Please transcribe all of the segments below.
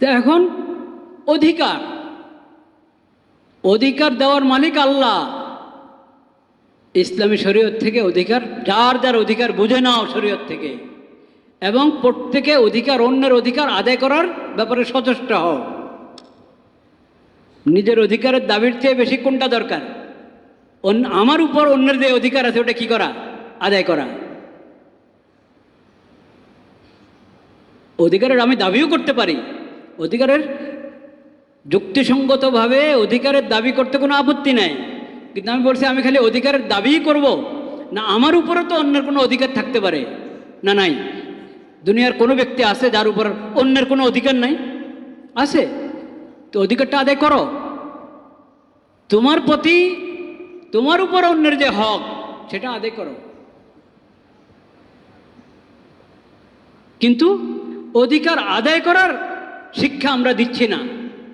তো এখন অধিকার। অধিকার দেওয়ার মালিক আল্লাহ। ইসলামী শরীয়ত থেকে অধিকার, যার যার অধিকার বুঝে নাও শরীয়ত থেকে। এবং প্রত্যেকে অধিকার, অন্যের অধিকার আদায় করার ব্যাপারে সচেষ্ট হও। নিজের অধিকারের দাবির চেয়ে বেশি কোনটা দরকার? আমার উপর অন্যের যে অধিকার আছে ওটা কি করা? আদায় করা। অধিকারের আমি দাবিও করতে পারি। অধিকারের যুক্তিসঙ্গতভাবে অধিকারের দাবি করতে কোনো আপত্তি নাই। কিন্তু আমি বলছি, আমি খালি অধিকারের দাবিই করব। না, আমার উপরে তো অন্যের কোনো অধিকার থাকতে পারে? না, নাই। দুনিয়ার কোনো ব্যক্তি আছে যার উপর অন্যের কোনো অধিকার নাই? আছে। তো অধিকারটা আদায় করো। তোমার প্রতি, তোমার উপর অন্যের যে হক, সেটা আদায় করো। কিন্তু অধিকার আদায় করার শিক্ষা আমরা দিচ্ছি না।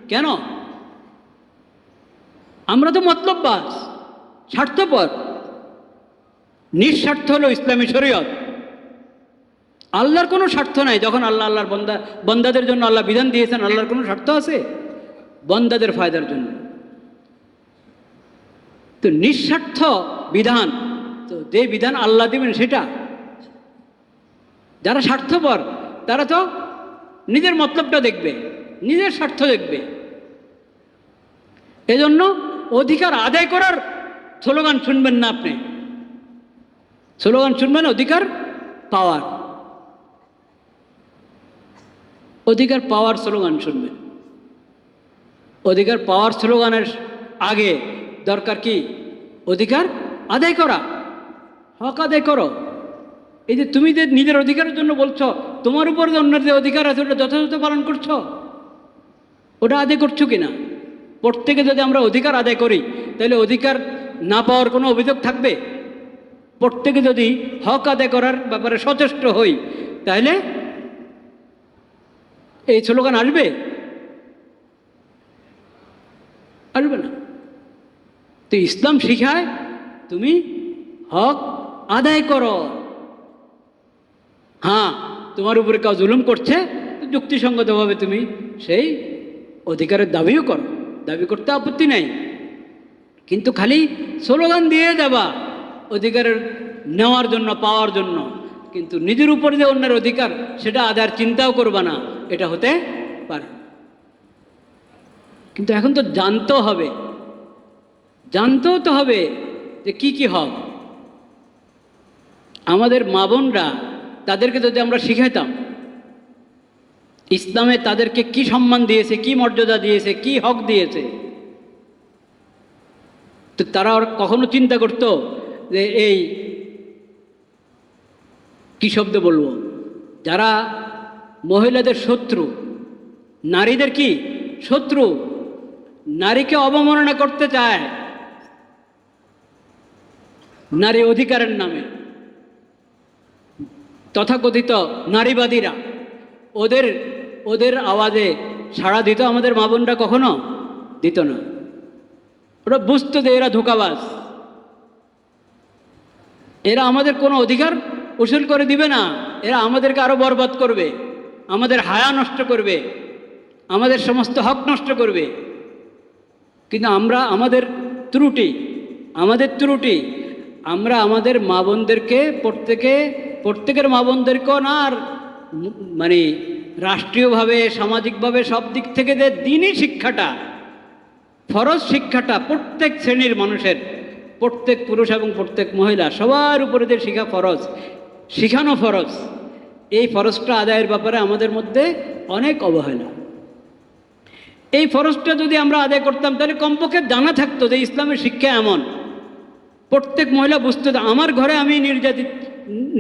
কেন? আমরা তো মতলববাস স্বার্থপর। নিঃস্বার্থ হলো ইসলামী শরীয়ত। আল্লাহর কোনো স্বার্থ নাই, যখন আল্লাহ আল্লাহর বন্দা, বন্দাদের জন্য আল্লাহ বিধান দিয়েছেন, আল্লাহর কোনো স্বার্থ আছে? বন্দাদের ফায়দার জন্য। তো নিঃস্বার্থ বিধান, তো যে বিধান আল্লাহ দেবেন সেটা। যারা স্বার্থপর, তারা তো নিজের মতলবটা দেখবে, নিজের স্বার্থ দেখবে। এজন্য অধিকার আদায় করার স্লোগান শুনবেন না আপনি। স্লোগান শুনবেন, অধিকার, পাওয়ার। অধিকার, পাওয়ার স্লোগান শুনবেন। অধিকার, পাওয়ার স্লোগানের আগে দরকার কি? অধিকার আদায় করা, হক আদায় করো। এই যে তুমি যে নিজের অধিকারের জন্য বলছো তোমার উপর অন্যের যে অধিকার আছে, ওটা যথাযথ পালন করছ? ওটা আদায় করছ কি না প্রত্যেকে যদি আমরা অধিকার আদায় করি, তাহলে অধিকার না পাওয়ার কোনো অভিযোগ থাকবে? প্রত্যেকে যদি হক আদায় করার ব্যাপারে সচেষ্ট হই, তাহলে এই স্লোগান আসবে? আসবে না। তো ইসলাম শিখায়, তুমি হক আদায় করো। তোমার উপরে কেউ জুলুম করছে যুক্তিসঙ্গতভাবে তুমি সেই অধিকারের দাবিও করো। দাবি করতে আপত্তি নাই। কিন্তু খালি স্লোগান দিয়ে যাবা অধিকারের নেওয়ার জন্য, পাওয়ার জন্য। কিন্তু নিজের উপর যে অন্যের অধিকার, সেটা আদার চিন্তাও করবা না, এটা হতে পারে। কিন্তু এখন তো জানতেও হবে। জানতেও তো হবে যে কি কি হক আমাদের মা বোনরা তাদেরকে যদি আমরা শিখাইতাম, ইসলামে তাদেরকে কি সম্মান দিয়েছে, কি মর্যাদা দিয়েছে, কি হক দিয়েছে, তো তারা কখনো চিন্তা করতো যে এই কি শব্দ বলব? যারা মহিলাদের শত্রু, নারীদের কি? শত্রু, নারীকে অবমাননা করতে চায়, নারী অধিকারের নামে। তথাকথিত নারীবাদীরা। ওদের ওদের আওয়াজে সাড়া দিত আমাদের মা বোনরা কখনো? দিত না। ওরা বুঝতো যে এরা ধোকাবাজ। এরা আমাদের কোনো অধিকার উসুল করে দিবে না। এরা আমাদেরকে আরও বরবাদ করবে। আমাদের হায়া নষ্ট করবে। আমাদের সমস্ত হক নষ্ট করবে। কিন্তু আমরা আমাদের ত্রুটি আমাদের ত্রুটি, আমরা আমাদের মা বোনদেরকে প্রত্যেকে প্রত্যেকের মা বোনদেরকেও না আর মানে রাষ্ট্রীয়ভাবে, সামাজিকভাবে সব দিক থেকে যে দিনই শিক্ষাটা, ফরজ শিক্ষাটা প্রত্যেক শ্রেণির মানুষের, প্রত্যেক পুরুষ এবং প্রত্যেক মহিলা, সবার উপরে যে শিখা ফরজ, শিখানো ফরজ, এই ফরজটা আদায়ের ব্যাপারে আমাদের মধ্যে অনেক অবহেলা। এই ফরজটা যদি আমরা আদায় করতাম, তাহলে কমপক্ষে জানা থাকতো যে ইসলামের শিক্ষা এমন। প্রত্যেক মহিলা বুঝতে আমার ঘরে আমি নির্যাতিত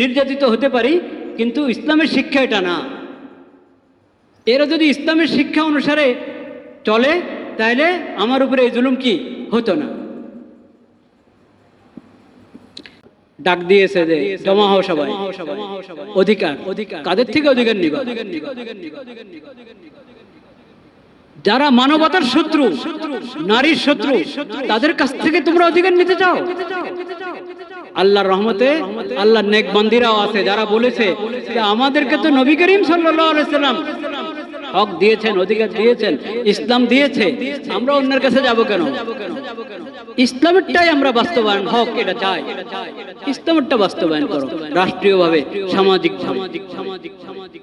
নির্যাতিত হতে পারি, কিন্তু ইসলামের শিক্ষা এটা না। এরা যদি ইসলামের শিক্ষা অনুসারে চলে তাহলে আমার উপরে এই জুলুম কি? হতো না। ডাক দিয়েছে যে, জমা হও সবাই। অধিকার অধিকার। কাদের থেকে অধিকার নিবা? যারা মানবতার শত্রু, নারীর শত্রু, তাদের কাছ থেকে তোমরা অধিকার নিতে চাও? আল্লাহর রহমতে আল্লাহ নেক বান্দিরাও আছে, যারা বলেছে যে আমাদেরকে তো নবী করিম সাল্লাম হক দিয়েছেন, অধিকার দিয়েছেন, ইসলাম দিয়েছে, আমরা অন্যের কাছে যাব কেন? ইসলামেরটাই আমরা বাস্তবায়ন, হক এটা চাই। ইসলামেরটা বাস্তবায়ন করো, রাষ্ট্রীয়ভাবে সামাজিক সামাজিক সামাজিক সামাজিক